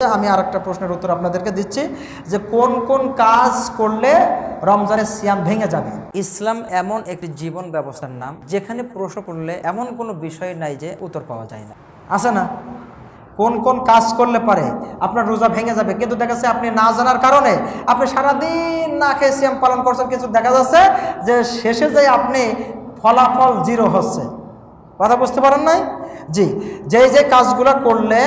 আমি আর একটা প্রশ্নের উত্তর আপনাদেরকে দিচ্ছি যে কোন কোন কাজ করলে রমজানের সিয়াম ভেঙে যাবে? ইসলাম এমন একটি জীবন ব্যবস্থার নাম যেখানে প্রশ্ন করলে এমন কোনো বিষয় নাই যে উত্তর পাওয়া যায় না। আছে না? কোন কোন কাজ করলে পারে? আপনার রোজা ভেঙে যাবে। কিন্তু দেখা যাচ্ছে আপনি না জানার কারণে আপনি সারাদিন না খেয়ে সিয়াম পালন করছেন। কিছু দেখা যাচ্ছে যে শেষে যে আপনি ফলাফল জিরো হচ্ছে। কথা বুঝতে পারেন নাই? জি যেই যে কাজগুলো করলে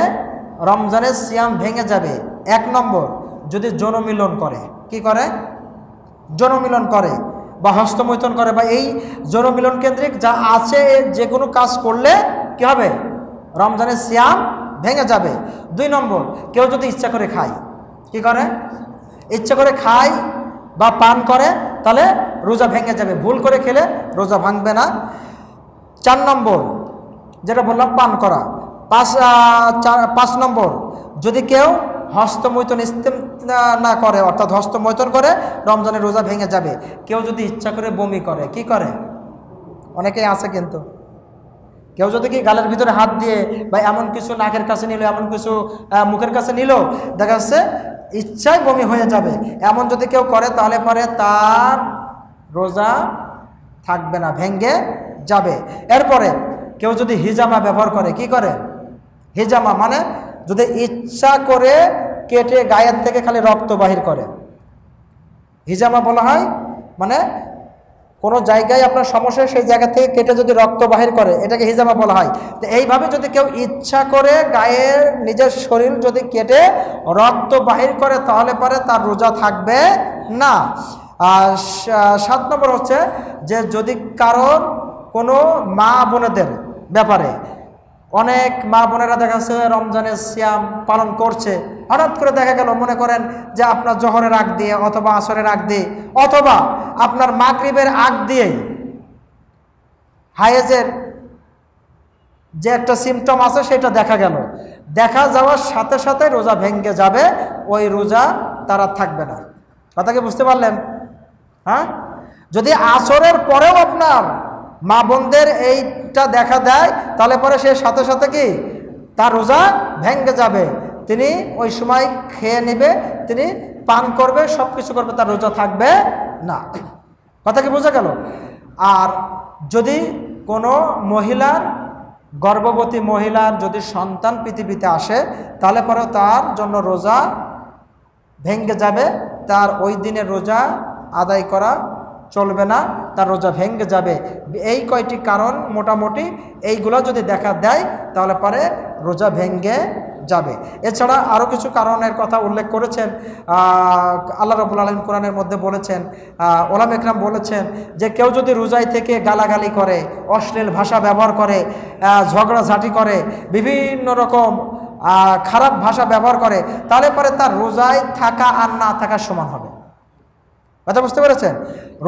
রমজানের সিয়াম ভেঙে যাবে। এক নম্বর, যদি জনমিলন করে, কি করে? জনমিলন করে বা হস্তমৈথন করে বা এই জনমিলন কেন্দ্রিক যা আছে, যে কোনো কাজ করলে কি হবে? রমজানের সিয়াম ভেঙে যাবে। দুই নম্বর, কেউ যদি ইচ্ছা করে খায়, কি করে? ইচ্ছা করে খায় বা পান করে, তাহলে রোজা ভেঙে যাবে। ভুল করে খেলে রোজা ভাঙবে না। চার নম্বর, যেটা বললাম, পান করা। পাঁচ চার, পাঁচ নম্বর। যদি কেউ হস্তমৈথন ইস্তেম না করে, অর্থাৎ হস্তমৈথন করে, রমজানের রোজা ভেঙে যাবে। কেউ যদি ইচ্ছা করে বমি করে, কি করে? অনেকেই আছে কিন্তু। কেউ যদি কি গালের ভিতরে হাত দিয়ে বা এমন কিছু নাকের কাছে নিল, এমন কিছু মুখের কাছে নিল, দেখা যাচ্ছে ইচ্ছায় বমি হয়ে যাবে। এমন যদি কেউ করে, তাহলে পরে তার রোজা থাকবে না ভেঙ্গে যাবে। এরপরে কেউ যদি হিজামা ব্যবহার করে, কি করে? হিজামা মানে যদি ইচ্ছা করে কেটে গায়ের থেকে খালি রক্ত বাহির করে। হিজামা বলা হয় মানে কোনো জায়গায় আপনার সমস্যা সেই জায়গা থেকে কেটে যদি রক্ত বাহির করে, এটাকে হিজামা বলা হয়। তো এইভাবে যদি কেউ ইচ্ছা করে গায়ের, নিজের শরীর যদি কেটে রক্ত বাহির করে, তাহলে পরে তার রোজা থাকবে না। আর সাত নম্বর হচ্ছে যে যদি কারোর কোনো মা বোনেদের ব্যাপারে অনেক মা বোনেরা দেখা যাচ্ছে রমজানের সিয়াম পালন করছে। হঠাৎ করে দেখা গেল, মনে করেন যে আপনার জহরের আগ দিয়ে অথবা আসরের আগ দিয়ে, অথবা আপনার মাগরিবের আগ দিয়েই হায়েজের যে একটা সিমটম আছে সেটা দেখা গেল। দেখা যাওয়ার সাথে সাথে রোজা ভেঙ্গে যাবে, ওই রোজা তারা থাকবে না। কথা কি বুঝতে পারলেন? হ্যাঁ? যদি আসরের পরেও আপনার মা বোনদের এইটা দেখা দেয়, তাহলে পরে সে সাথে সাথে কি? তার রোজা ভেঙ্গে যাবে। তিনি ওই সময় খেয়ে নেবে, তিনি পান করবে সব কিছু করবে, তার রোজা থাকবে না। কথা কি বোঝা গেল? আর যদি কোনো মহিলার, গর্ভবতী মহিলার যদি সন্তান পৃথিবীতে আসে, তাহলে পরে তার জন্য রোজা ভেঙ্গে যাবে। তার ওই দিনের রোজা আদায় করা চলবে না, তার রোজা ভেঙ্গে যাবে। এই কয়টি কারণ মোটামুটি এইগুলো যদি দেখা দেয়, তাহলে পরে রোজা ভেঙ্গে যাবে। এছাড়া আরও কিছু কারণের কথা উল্লেখ করেছেন আল্লাহ রবুল আলম কোরআনের মধ্যে বলেছেন ওলাম একরাম বলেছেন যে কেউ যদি রোজাই থেকে গালাগালি করে, অশ্লীল ভাষা ব্যবহার করে ঝগড়াঝাঁটি করে, বিভিন্ন রকম খারাপ ভাষা ব্যবহার করে, তাহলে পরে তার রোজায় থাকা আর না থাকা সমান হবে। কথা বুঝতে পেরেছেন?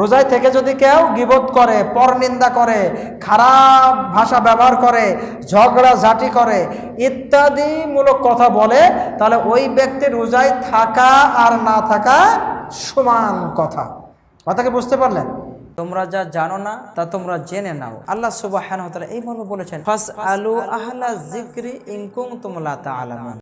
রোজায় থেকে যদি কেউ গিবোধ করে, পরনিন্দা করে, খারাপ ভাষা ব্যবহার করে, ঝগড়া ঝাঁটি করে, ইত্যাদি মূলক কথা বলে, তাহলে ওই ব্যক্তি রোজায় থাকা আর না থাকা সমান কথা। কথাকে বুঝতে পারলেন? তোমরা যা জানো না, তা তোমরা জেনে নাও। আল্লাহ সুবাহ এই মর্মে বলেছেন ফাস আলু আহলা জিক্রি ইনকুম তোমলা তা আলামান